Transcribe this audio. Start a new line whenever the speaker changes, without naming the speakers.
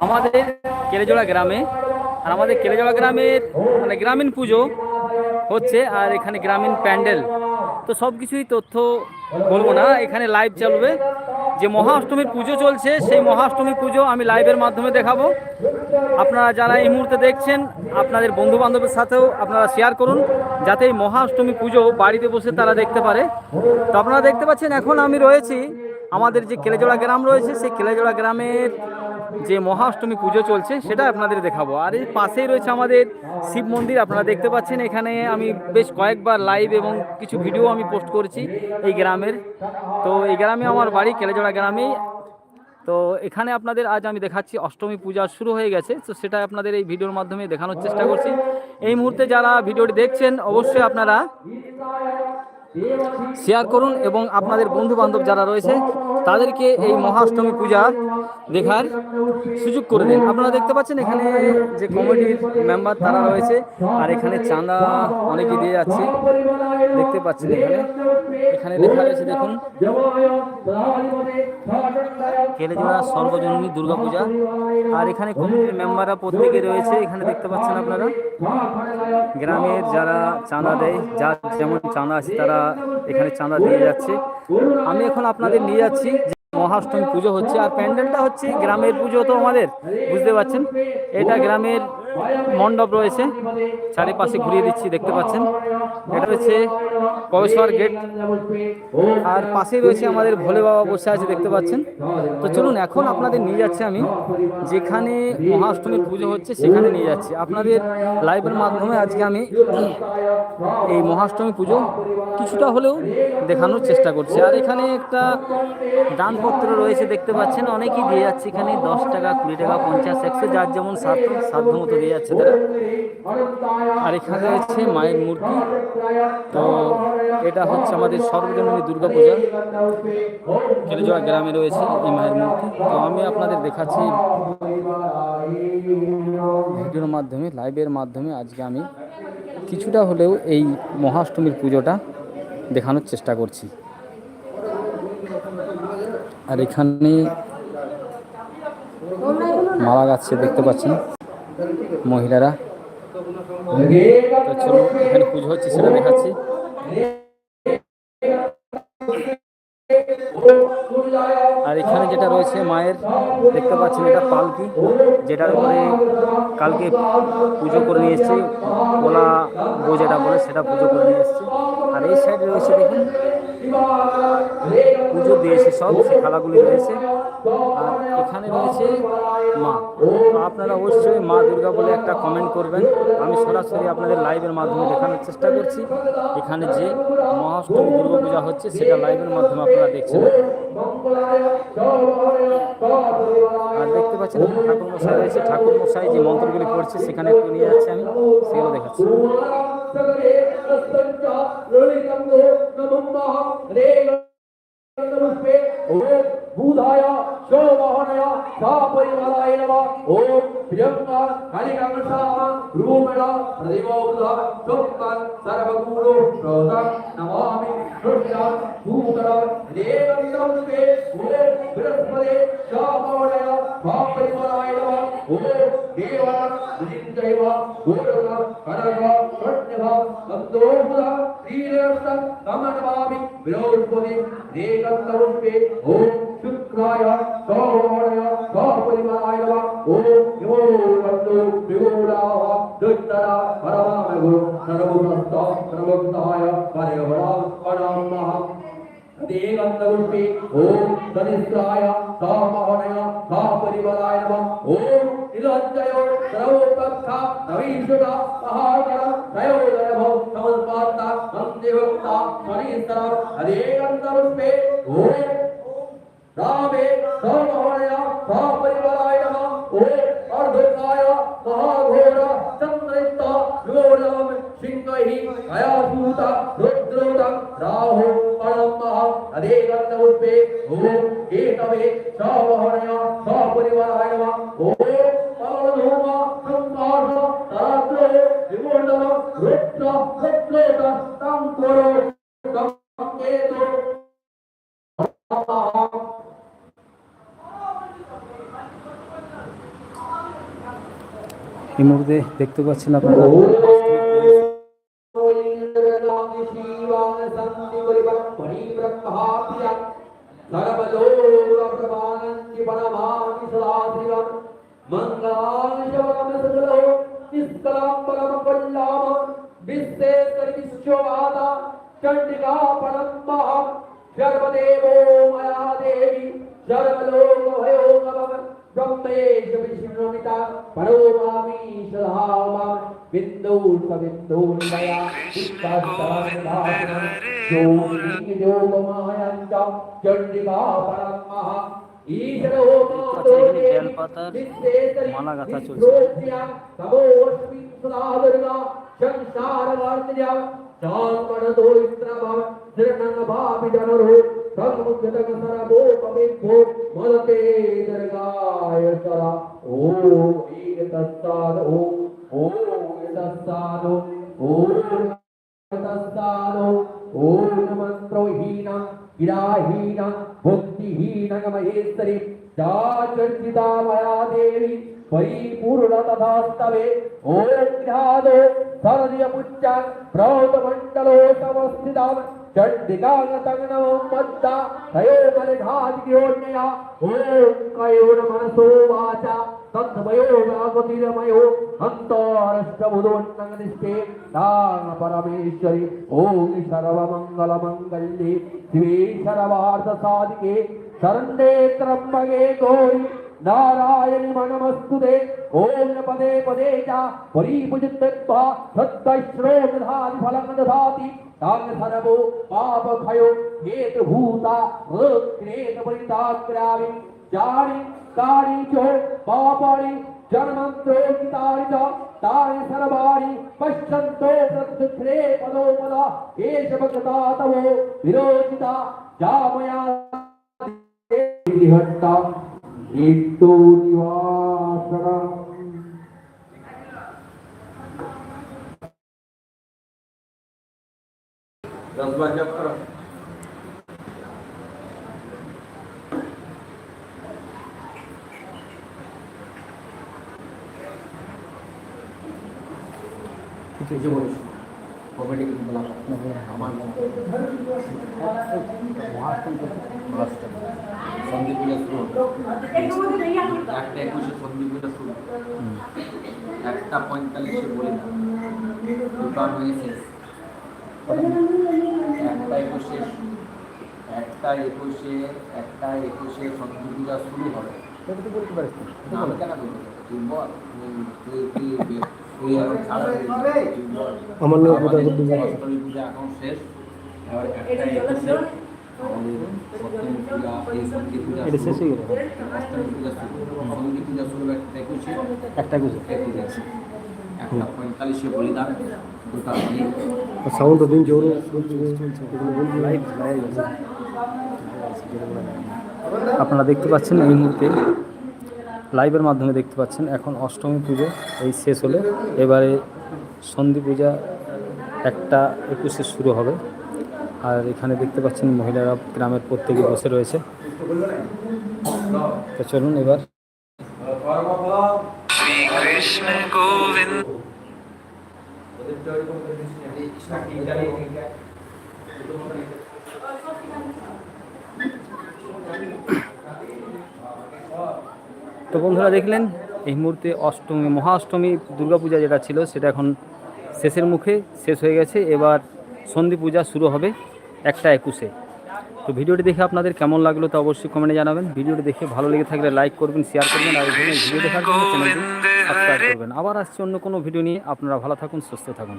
আমাদের কেলেজোড়া গ্রামে, আর আমাদের কেলেজোড়া গ্রামের মানে গ্রামীণ পুজো হচ্ছে, আর এখানে গ্রামীণ প্যান্ডেল। তো সব কিছুই তথ্য বলব না, এখানে লাইভ চলবে। যে মহাষ্টমীর পুজো চলছে, সেই মহাষ্টমী পুজো আমি লাইভের মাধ্যমে দেখাবো। আপনারা যারা এই মুহূর্তে দেখছেন, আপনাদের বন্ধু বান্ধবের সাথেও আপনারা শেয়ার করুন, যাতে এই মহাষ্টমী পুজো বাড়িতে বসে তারা দেখতে পারে। তো আপনারা দেখতে পাচ্ছেন, এখন আমি রয়েছি, আমাদের যে কেলেজোড়া গ্রাম রয়েছে, সেই কেলেজোড়া গ্রামের যে মহাষ্টমী পুজো চলছে, সেটা আপনাদের দেখাবো। আর এই পাশেই রয়েছে আমাদের শিব মন্দির, আপনারা দেখতে পাচ্ছেন, এখানে আমি বেশ কয়েকবার লাইভ এবং কিছু ভিডিও আমি পোস্ট করেছি এই গ্রামের। তো এই গ্রামে আমার বাড়ি, কেলেজোড়া গ্রামেই তো এখানে আপনাদের আজ আমি দেখাচ্ছি, অষ্টমী পূজা শুরু হয়ে গেছে, তো সেটা আপনাদের এই ভিডিওর মাধ্যমে দেখানোর চেষ্টা করছি। এই মুহূর্তে যারা ভিডিওটি দেখছেন, অবশ্যই আপনারা শেয়ার করুন এবং আপনাদের বন্ধু বান্ধব যারা রয়েছে তাদেরকে এই মহাষ্টমী পূজা দেখার সুযোগ করে দিন। আপনারা দেখতে পাচ্ছেন এখানে যে কমিটির মেম্বার তারা রয়েছে, আর এখানে চাঁদা অনেকে দিয়ে যাচ্ছে। দেখতে পাচ্ছেন এখানে। এখানে লেখা রয়েছে দেখুন। কেলেজোড়া সর্বজননী দুর্গাপূজা আর এখানে কমিটির মেম্বাররা প্রত্যেকে রয়েছে, এখানে দেখতে পাচ্ছেন আপনারা। গ্রামের যারা চাঁদা দেয়, যার যেমন চাঁদা আছে, তারা এখানে চাঁদা দিয়ে যাচ্ছে। আমি এখন আপনাদের নিয়ে যাচ্ছি মহাষ্টমী পুজো হচ্ছে। আর প্যান্ডেলটা হচ্ছে গ্রামের পুজো তো আমাদের, বুঝতে পারছেন? এটা গ্রামের মণ্ডপ রয়েছে। চারিপাশে ঘুরিয়ে দিচ্ছি, দেখতে পাচ্ছেন। এটা হচ্ছে প্রবেশর গেট। আর পাশেই রয়েছে আমাদের ভোলে বাবা বসে আছে, দেখতে পাচ্ছেন। তো চলুন, এখন আপনাদের নিয়ে যাচ্ছি আমি। যেখানে মহাষ্টমীর পুজো হচ্ছে, সেখানে নিয়ে যাচ্ছি। আপনাদের লাইভের মাধ্যমে আজকে আমি এই মহাষ্টমী পুজো কিছুটা হলেও দেখানোর চেষ্টা করছি। আর এখানে একটা দানপত্র রয়েছে, দেখতে পাচ্ছেন। অনেকেই দিয়ে যাচ্ছে এখানে দশ টাকা, কুড়ি টাকা, পঞ্চাশ, একশো, যার যেমন সাধ্য সাধ্য মতো দিয়ে যাচ্ছে। তারা আর এখানে রয়েছে মায়ের মূর্তি। তো এটা হচ্ছে আমাদের সর্বজনীন দুর্গা পূজা। গ্রামে রয়েছে এই মায়ের মূর্তি। তো আমি আপনাদের দেখাচ্ছি ভিডিওর মাধ্যমে, লাইভের মাধ্যমে আজকে আমি কিছুটা হলেও এই মহাষ্টমীর পুজোটা দেখানোর চেষ্টা করছি। আর এখানে মালা গাছে দেখতে পাচ্ছেন? মহিলারা। পুজো হচ্ছে সেটা দেখাচ্ছি। আর এখানে যেটা রয়েছে মায়ের, দেখতে পাচ্ছেন এটা পালকি, যেটার উপরে কালকে পুজো করে নিয়ে এসছে ওলা বো যেটা বলে সেটা পুজো করে নিয়ে এসছে। আর এই সাইডে রয়েছে দেখুন পুজো দিয়েছে সব সে খালাগুলি রয়েছে, আর এখানে রয়েছে মা। আপনারা অবশ্যই মা দুর্গা বলে একটা কমেন্ট করবেন। আমি সরাসরি আপনাদের লাইভের মাধ্যমে দেখানোর চেষ্টা করছি। এখানে যে মহাষ্টমী দুর্গা পূজা হচ্ছে, সেটা লাইভের মাধ্যমে আপনারা দেখছেন। আর দেখতে পাচ্ছেন ঠাকুর মশাই রয়েছে। ঠাকুর মশাই যে মন্ত্রগুলি পড়ছে, সেখানে একটু নিয়ে যাচ্ছি আমি। সেগুলো দেখাচ্ছি।
भूधाय शोभहनय सापरिमलाय नमः ओम प्रियंका कालिकांसा रूपेण प्रतिबोध सुक्तं सर्वगुणो श्रोतं नमामि उत्पत्ति विनोत्पत्ति देकतरूपे ओम शुक्राय, सौराय, सौपरिवाराय नमः। ओम नमो वंदो विगोलाव दुष्टरा परमाम गुरु सर्वभक्त सर्वभक्ताय पर्यवरा परमः देकतरूपे ओम तनिष्ठाय सामहनय सापरिवाराय नमः ओम निरञ्जय सर्वोपक्षा नवीषुता महाकर त्रयोदय भव समस्पाता सन्देवक्ता शनीश्वर अदेकन्तगुरुपे ओम रामे सर्वहरय सपरिवाराय नमः ओम अर्धकाय महाघोर रुद्र रुद्रोद तं करो तं केतु
এই মুহূর্তে দেখতে পাচ্ছেন আপনারা विश्वेश्वरीश्ववादा
चंडिका परमहम सर्वदेवो मया देवी सर्वलोकभयो नमः ब्रह्मेश विष्णुमिता परो मामी सदामा बिन्दौ सबिन्दौ मया इष्टस्तवस्तासनं योनि योगमायञ्च चण्डिका परमः ईशरो मातो
देवी विश्वेश्वरी माला गाथा
चलছে तबो अस्मिन् सदा दुर्गा ಸಂಸಾರವಾರ್ತಿರ್ಯಾವ ಸಾಲ್ಪಡದೋ ಇಸ್ತ್ರಭಾವ ಶರಣನ ಬಾಬಿ ಜನರು ಸಂಮುಖದಗಸರಗೋ ಪವಿತ್ರೋ ಮಲತೆ ದರ್ಗಾಯ ಸರ ಓಂ ಈಗ ತಸ್ತಾದ ಓಂ ಓಂ ತಸ್ತಾದ ಓಂ ತಸ್ತಾದ ಓಂ ಮಂತ್ರೋ ಹೀನ ಗಿರಾಹೀನ ಭಕ್ತಿಹೀನ ಮಹೇಶ್ವರಿ ಚಾ ಚರ್ಚಿತಾ ಮಯಾ ದೇವಿ ॐ गृहादो सरदयमुच्च प्रौतमण्डलो समस्थितां चण्डिकागतग्नमो मद्दा तयो मलिघादियोन्यया ॐ कयोन मनसो वाचा तत्त्वयो गागतिरमयो अन्तरष्टबुधोन्नगनिष्ठे दान परमेश्वरि ॐ सर्वमङ्गलमङ्गल्ये शिवे सर्वार्थसाधिके शरण्ये त्र्यम्बके गौरि नारायणि मनमस्तुते ॐ पदे पदे च। परिपूजित्वा सद्दैश्रो फलं दधाति। तान् सर्वो पापभयो हेतुभूता कृत जानि कानि च पापानि जन्मन्तो च। तानि सर्वाणि पश्यन्तो प्रत्युत्रे पदो एष भगता तवो विरोचिता। जामया हट्टा itu diwasaram dan sebagai Thank you. Comedy বলা আমার সন্দীপ শুরু একটা একুশে সন্দীপ শুরু একটা পঁয়তাল্লিশে বলি না দুটো হয়ে শেষ একটা একুশে একটা একুশে একটা একুশে শুরু হবে আমি কেন তুই বল
আমার নাম পূজা করতে
পূজা এখন শেষ। এবার একটা একুশে
এটা শেষ হয়ে। গেল।
পূজা শুরু। একটা একুশে।
একটা
একুশে। একটা পঁয়তাল্লিশে বলিদান।
সাউন্ড দিন জোরে।
আপনারা দেখতে পাচ্ছেন এই মুহূর্তে লাইভের মাধ্যমে দেখতে পাচ্ছেন, এখন অষ্টমী পুজো, এই শেষ হলে। এবারে সন্ধি পূজা একটা একুশে শুরু হবে। আর এখানে দেখতে পাচ্ছেন মহিলারা গ্রামের প্রত্যেকে বসে রয়েছে। তো চলুন এবার। তো বন্ধুরা দেখলেন, এই মুহূর্তে অষ্টমী মহা অষ্টমী দুর্গাপূজা যেটা ছিল সেটা এখন শেষের মুখে, শেষ হয়ে গেছে। এবার সন্ধি পূজা শুরু হবে একটা একুশে। তো ভিডিওটি দেখে আপনাদের কেমন লাগল তা অবশ্যই কমেন্টে জানাবেন। ভিডিওটি দেখে ভালো লেগে থাকলে লাইক করবেন শেয়ার করবেন, আর ভিডিও দেখার জন্য চ্যানেলটি সাবস্ক্রাইব করবেন। আবার আসছে অন্য কোনো ভিডিও নিয়ে। আপনারা ভালো থাকুন, সুস্থ থাকুন।